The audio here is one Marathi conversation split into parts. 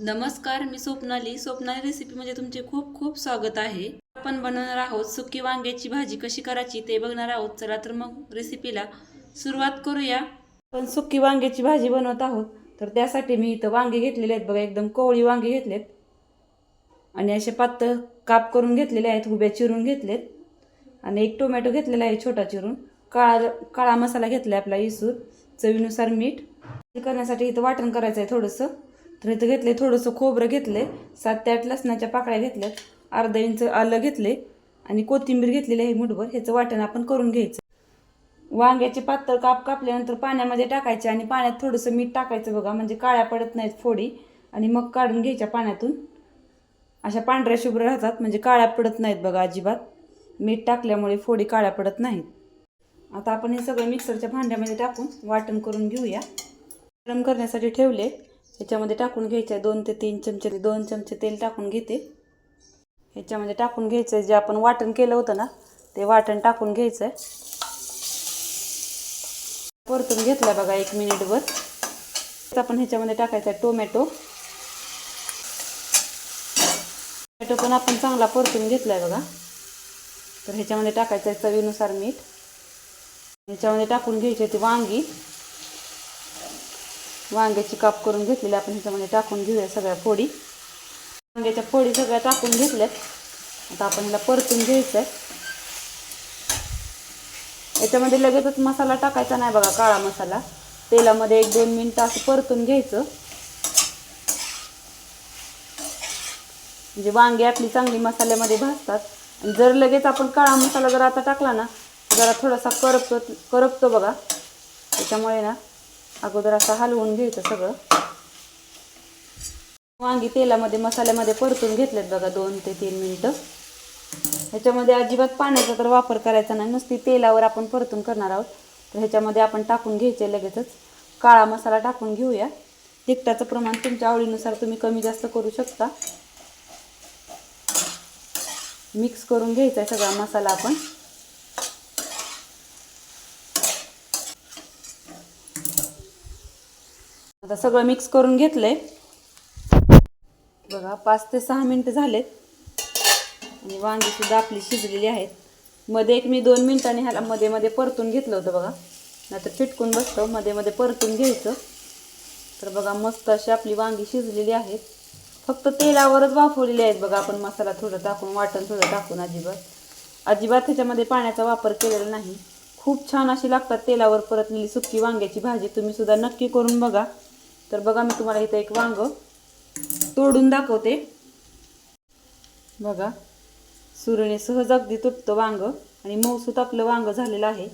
नमस्कार मी स्वप्नाली. स्वप्नाली रेसिपीमध्ये तुमचे खूप खूप स्वागत आहे. आपण बनवणार आहोत सुकी वांग्याची भाजी. कशी करायची ते बघणार आहोत. चला तर मग रेसिपीला सुरुवात करूया. आपण सुकी वांग्याची भाजी बनवत आहोत. तर त्यासाठी मी इथं वांगे घेतलेले आहेत बघा. एकदम कोवळी वांगे घेतलेत. आणि असे पातळ काप करून घेतलेले आहेत. उभ्या चिरून घेतलेत. आणि एक टोमॅटो घेतलेला आहे छोटा चिरून. काळा काळा मसाला घेतला आहे आपला इसूर. चवीनुसार मीठ. हे करण्यासाठी इथं वाटण करायचं आहे थोडंसं. तर इथं घेतले थोडंसं खोबरं घेतलं सात ते आठ लसणाच्या पाकळ्या घेतल्यात. अर्धा इंच आलं घेतले आणि कोथिंबीर घेतलेली आहे मुठभर. ह्याचं वाटण आपण करून घ्यायचं. वांग्याचे पातळ काप कापल्यानंतर पाण्यामध्ये टाकायचे आणि पाण्यात थोडंसं मीठ टाकायचं बघा. म्हणजे काळ्या पडत नाहीत फोडी. आणि मग काढून घ्यायच्या पाण्यातून. अशा पांढऱ्या शुभ्र राहतात. म्हणजे काळ्या पडत नाहीत बघा अजिबात. मीठ टाकल्यामुळे फोडी काळ्या पडत नाहीत. आता आपण हे सगळं मिक्सरच्या भांड्यामध्ये टाकून वाटण करून घेऊया. गरम करण्यासाठी ठेवले ह्याच्यामध्ये टाकून घ्यायचं आहे. दोन ते तीन चमचे दोन चमचे तेल टाकून घेते. ह्याच्यामध्ये टाकून घ्यायचं आहे. जे आपण वाटण केलं होतं ना ते वाटण टाकून घ्यायचं आहे. परतून घेतला बघा एक मिनिटभर. आपण ह्याच्यामध्ये टाकायचा आहे टोमॅटो. टोमॅटो पण आपण चांगला परतून घेतला आहे बघा. तर ह्याच्यामध्ये टाकायचं आहे चवीनुसार मीठ. ह्याच्यामध्ये टाकून घ्यायची ती वांगी. वांग्याची काप करून घेतलेली आपण ह्याच्यामध्ये टाकून घेऊया सगळ्या फोडी. वांग्याच्या फोडी सगळ्या टाकून घेतल्यात. आता आपण ह्याला परतून घ्यायचं आहे याच्यामध्ये लगेचच मसाला टाकायचा नाही बघा काळा मसाला. तेलामध्ये एक दोन मिनटं असं परतून घ्यायचं. म्हणजे वांगी आपली चांगली मसाल्यामध्ये भाजतात. जर लगेच आपण काळा मसाला जर आता टाकला ना जरा थोडासा करपतो करपतो बघा. त्याच्यामुळे ना अगोदर असं हलवून घ्यायचं सगळं. वांगी तेलामध्ये मसाल्यामध्ये परतून घेतलेत बघा दोन ते तीन मिनटं. ह्याच्यामध्ये अजिबात पाण्याचा तर वापर करायचा नाही. नुसती तेलावर आपण परतून करणार आहोत. तर ह्याच्यामध्ये आपण टाकून घ्यायचे लगेचच. काळा मसाला टाकून घेऊया. तिखटाचं प्रमाण तुमच्या आवडीनुसार तुम्ही कमी जास्त करू शकता. मिक्स करून घ्यायचा आहे सगळा मसाला आपण. आता सगळं मिक्स करून घेतलंय. बघा पाच ते सहा मिनटं झालेत. आणि वांगीसुद्धा आपली शिजलेली आहेत. मध्ये एक मी दोन मिनटांनी ह्याला मध्ये मध्ये परतून घेतलं होतं बघा. नाहीतर फिटकून बसतो. मध्ये मध्ये परतून घ्यायचं. तर बघा मस्त अशी आपली वांगी शिजलेली आहेत. फक्त तेलावरच वाफवलेली आहेत बघा आपण मसाला थोडं टाकून वाटण थोडं टाकून अजिबात. अजिबात त्याच्यामध्ये पाण्याचा वापर केलेला नाही. खूप छान अशी लागतात तेलावर परतलेली सुकी वांग्याची भाजी. तुम्ही सुद्धा नक्की करून बघा. तर बघा मी तुम्हाला इथं एक वांग तोडून दाखवते. बघा सुरीने सहज अगदी तुटतं वांग आणि मऊसूत आपलं वांग झालेलं आहे.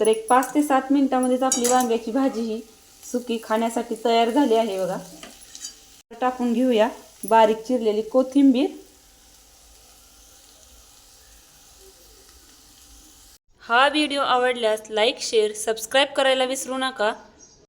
तर एक पाच ते सात मिनिटामध्येच आपली वांग्याची भाजी ही सुकी खाण्यासाठी तयार झाली आहे बघा. टाकून घेऊया बारीक चिरलेली कोथिंबीर. हा व्हिडिओ आवडल्यास लाईक शेअर सबस्क्राईब करायला विसरू नका.